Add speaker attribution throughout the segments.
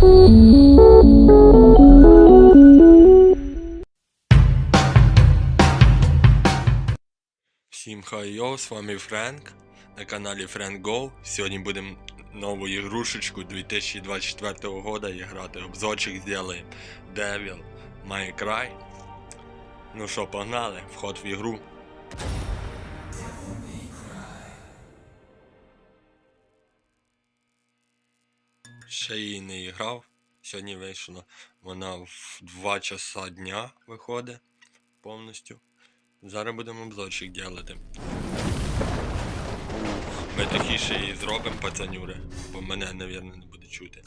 Speaker 1: Всім хай йоу, з вами Френк на каналі Frank Go. Сьогодні будемо нову ігрушечку 2024 года грати. Обзорчик зробимо Devil May Cry. Ну що, погнали, вход в ігру. Ще її не грав. Сьогодні вийшло. Вона в 2 часа дня виходить повністю. Зараз будемо обзорчик делати. Ми тихіше її зробимо, пацанюри, бо мене, навірно, не буде чути.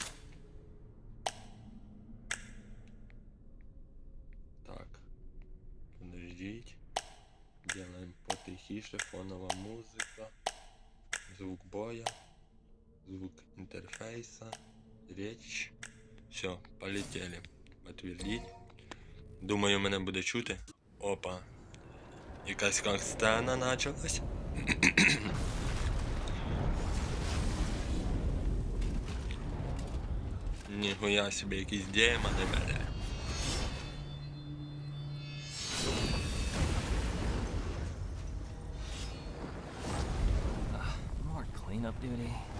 Speaker 1: Так. Подождіть. Делаємо потихіше, фонова музика, звук боя, звук інтерфейса, речь. Все, полетели. Подтвердить. Думаю, мене буде чути. Опа, Якась как сцена началась. Ніхуя собі якісь демони, бля.
Speaker 2: More cleanup duty.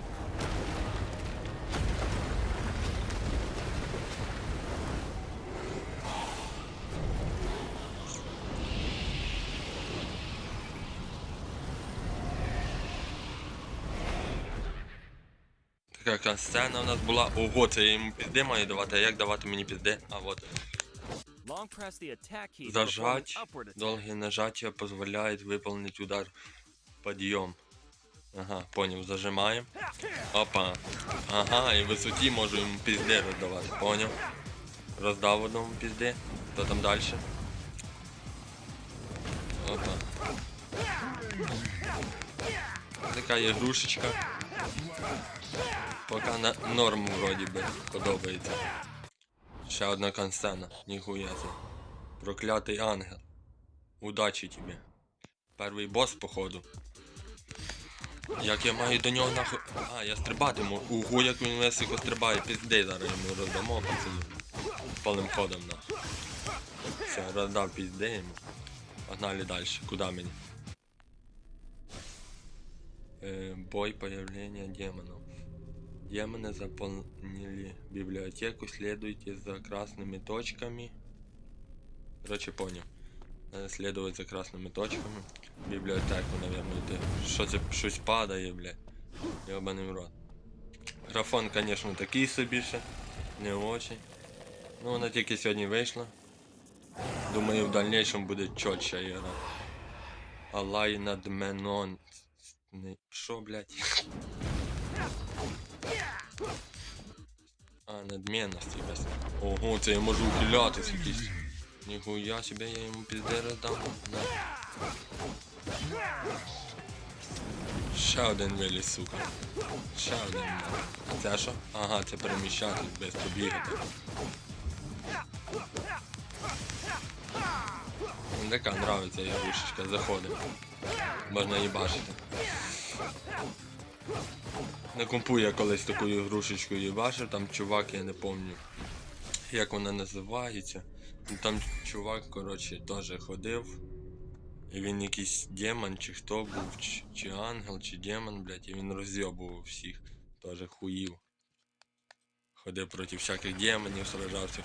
Speaker 1: Така яка сцена у нас була. Ого, це я йому пізди маю давати, а як давати мені пізди? А от.
Speaker 2: Long press the attack key to perform an
Speaker 1: Зажать. Долгие нажатия позволяет выполнить удар. Подъем. Ага, понял, зажимаем. Опа. Ага, і в висоті можу йому пізди роздавати. Понял. Роздав одному пізди. Хто там далі? Опа. Така ігрушечка. Поки на норм вроді би подобається. Ще одна консцена. Ніхуя це. Проклятий ангел. Удачі тобі. Перший бос, походу. Як я маю до нього нахуй. А, я стрибатиму. Ого, як він високо стрибає, пізди зараз йому роздамо, пацанів. Повним ходом нахуй. Все, роздав пізди йому. Погнали далі. Куда мені? Э, бой появления демонов. Демоны заполнили библиотеку, следуйте за красными точками. Короче, понял. Надо следовать за красными точками. В Библиотеку, наверное, йти. Що це щось падає, блядь. Йобаний в рот. Графон, конечно, такий собі ще. Не очень. Ну, вона тільки сьогодні вийшла. Думаю, в дальнейшем буде чотча ігра. Алай над менон. Не- Що, блядь? А, надменность якась. Ого, це я можу ухилятись якийсь. Ніхуя себе я йому пізде роздам. На. Ще один виліз, сука. Ще один. А це що? Ага, це переміщатись без побігати. Така нравиться ігрушечка, заходимо. Можна їбашити. На компу я колись таку ігрушечку їбашив, там чувак, я не пам'ятаю, як вона називається. Ну, Там чувак, коротше, теж ходив. І він якийсь демон, чи хто був, чи, чи ангел, чи демон, блядь, і він розйобував всіх. Теж хуїв. Ходив проти всяких демонів, сражався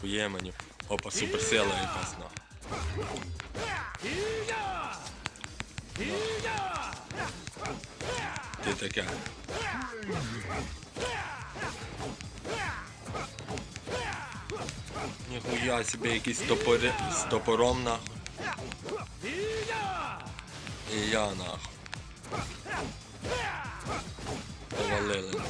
Speaker 1: хуємонів. Опа, суперсила якась на. Ти таке. Ніхуя себе якісь топори з топором нахуй. І я нахуй. Повалили.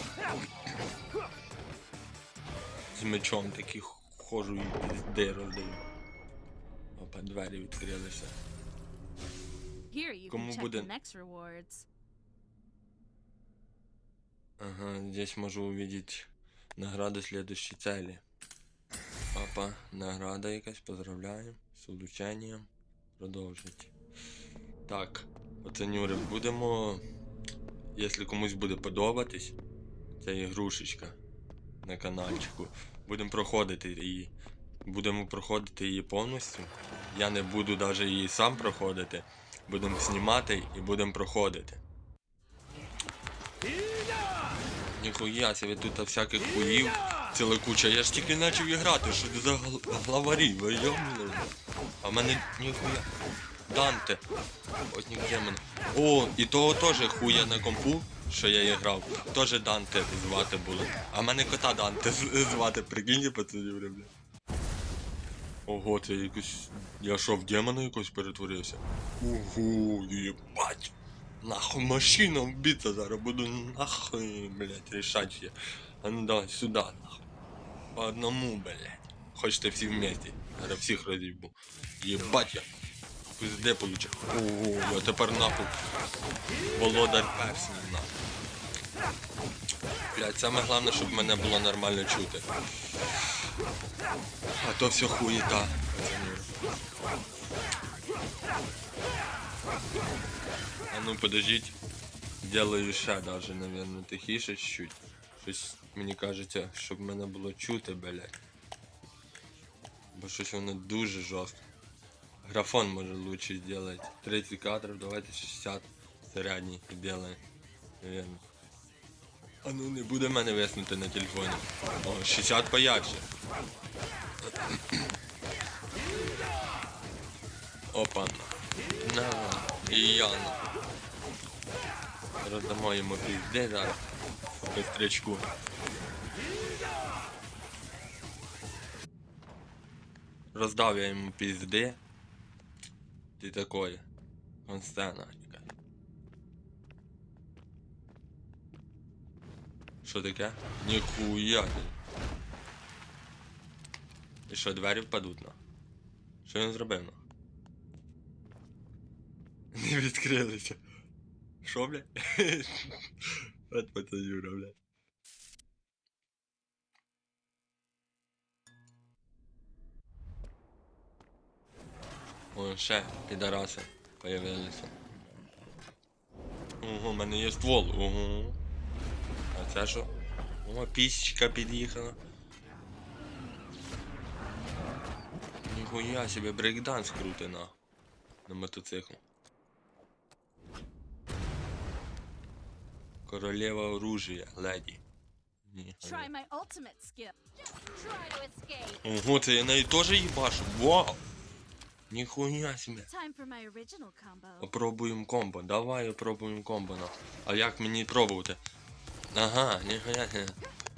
Speaker 1: З мечом такий хожу і пізди роздаю. Опа, двері відкрилися. Кому буде-
Speaker 3: next rewards.
Speaker 1: Ага, здесь можу увидеть награды следующей цели. Папа, награда якась, поздравляем. З улучшенням. Продовжить. Так, пацанюри, будемо. Якщо комусь буде подобатись, ця ігрушечка. на каналчику. Будемо проходити її. Будемо проходити її повністю. Я не буду навіть її сам проходити. Будемо знімати і будемо проходити. Ніхуя себе тут всяких хуїв. Ціла куча. Я ж тільки почав грати, що це за гл- главарі, ви. А в мене ніхуя. Данте. Ось нігде мене. О, і того теж хуя на компу, що я грав. Теж Данте звати було. А в мене кота Данте звати, прикиньте, пацанів, бля. Ого, це якось. Я що, в демона якось перетворився? Ого, єбать. Нахуй машина вбита зараз, буду нахуй, блядь, рішать я. А ну давай сюди, нахуй. По одному, блядь. Хочете всі вместе. Зараз всіх розібу. Єбать я. Пизде получив. Ого, я тепер нахуй. Володар перснів нахуй. Блядь, саме головне, щоб мене було нормально чути. А то все хуєта. А ну подождіть. Делаю ще даже, наверное, тихіше чуть. Щось мені кажеться, щоб мене було чути, блядь. Бо щось воно дуже жорстко. Графон може лучше сделать. 30 кадров, давайте 60 середній делаем. Наверное. А ну не буде мене виснути на телефоні. О, 60 поярче. Опа. На, і я на. Роздамо йому пізде зараз. Бистрячку. Роздав я йому пізди. Ти такое. Он якась. Що таке? Ніхуя. ти. І що, двері впадуть на? Що він зробив на? Не відкрилися. Що, бля? От пацанюра, бля. О, ще підараси появилися. Ого, в мене є ствол. Ого. А це що? О, пісічка під'їхала. Ніхуя себе брейкданс крути на. На мотоциклу. Королева оружия, леді. Ого, це я неї теж їбашу. Вау! Ніхуя себе. Попробуємо комбо. Давай попробуємо комбо на. А як мені пробувати? Ага, ніхуя себе.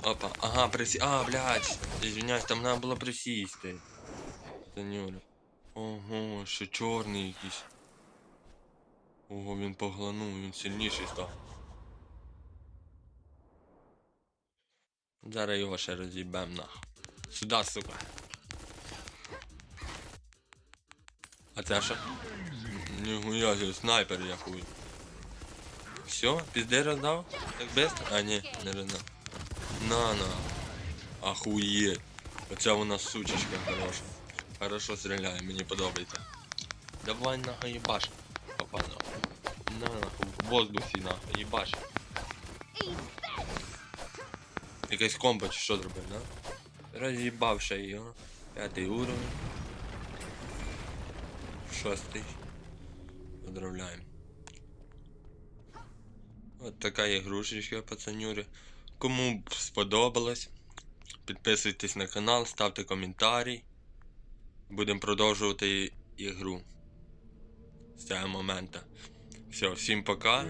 Speaker 1: Опа, ага, присі... А, блядь, извиняюсь, там треба було присісти. Танюра. Ого, ще чорний якийсь. Ого, він погланув, він сильніший став. Зараз його ще роз'їбем нахуй. Сюда, сука. А це що? Ніхуя себе, снайпер я хуй. Все, пізде роздав? Так быстро? А, не роздав. На, на. Охуєть. Оця вона сучечка хороша. Хорошо стріляє, мені подобається. Давай нахуй їбаш. Папа нахуй. На нахуй, в воздухі нахуй, їбаш. Якесь комбо чи що зробив, да? Роз'їбав ще його. П'ятий уровень. Шостий. Поздравляємо. От така ігрушечка, пацанюри. Кому б сподобалось, підписуйтесь на канал, ставте коментарі. Будемо продовжувати ігру з цього моменту. Все, всім пока.